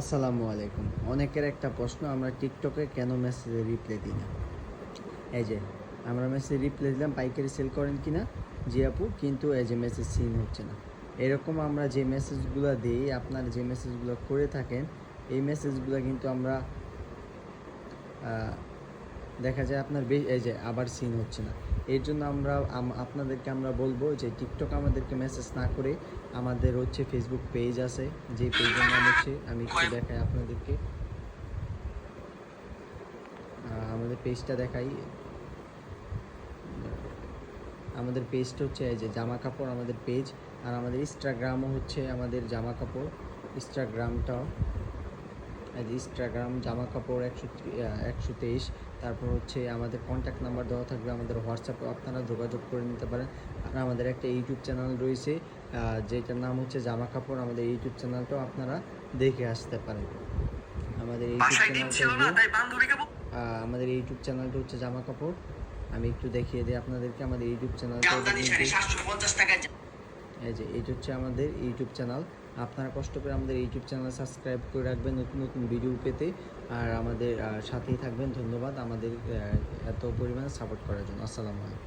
আসসালামু আলাইকুম। অনেকের একটা প্রশ্ন, আমরা টিকটকে কেন মেসেজে রিপ্লাই দিই না? এই যে, আমরা মেসেজ রিপ্লাই দিলাম, পাইকারি সেল করেন কি না জি আপু, কিন্তু এই যে মেসেজ সিন হচ্ছে না। এরকম আমরা যে মেসেজগুলো দিই, আপনারা যে মেসেজগুলো করে থাকেন, এই মেসেজগুলো কিন্তু আমরা দেখা যায় আপনার এই যে আবার সিন হচ্ছে না। এর জন্য আমরা আপনাদেরকে আমরা বলব যে টিকটক আমাদেরকে মেসেজ না করে আমাদের হচ্ছে ফেসবুক পেজ আছে। যে পেজের নাম হচ্ছে, আমি একটু দেখাই আপনাদেরকে। আমাদের পেজটা দেখাই। আমাদের পেজটা হচ্ছে এই যে জামা কাপড় আমাদের পেজ আর আমাদের ইনস্টাগ্রামও হচ্ছে আমাদের জামা কাপড়। ইনস্টাগ্রামটাও ইনস্টাগ্রাম জামা কাপড় একশো একশো তেইশ। তারপর হচ্ছে আমাদের কন্ট্যাক্ট নাম্বার দেওয়া থাকবে আমাদের হোয়াটসঅ্যাপে আপনারা যোগাযোগ করে নিতে পারেন। আর আমাদের একটা ইউটিউব চ্যানেল রয়েছে যেটার নাম হচ্ছে জামা কাপড় আমাদের ইউটিউব চ্যানেলটাও আপনারা দেখে আসতে পারেন। আমাদের ইউটিউব চ্যানেলটা আমাদের ইউটিউব চ্যানেলটা হচ্ছে জামা কাপড় আমি একটু দেখিয়ে দিই আপনাদেরকে। আমাদের ইউটিউব চ্যানেলটা এই যে এটা হচ্ছে আমাদের ইউটিউব চ্যানেল। আপনারা কষ্ট করে আমাদের ইউটিউব চ্যানেল সাবস্ক্রাইব করে রাখবেন নতুন নতুন ভিডিও পেতে। আর আমাদের সাথেই থাকবেন। ধন্যবাদ আমাদের এত পরিমাণে সাপোর্ট করার জন্য। আসসালামু আলাইকুম।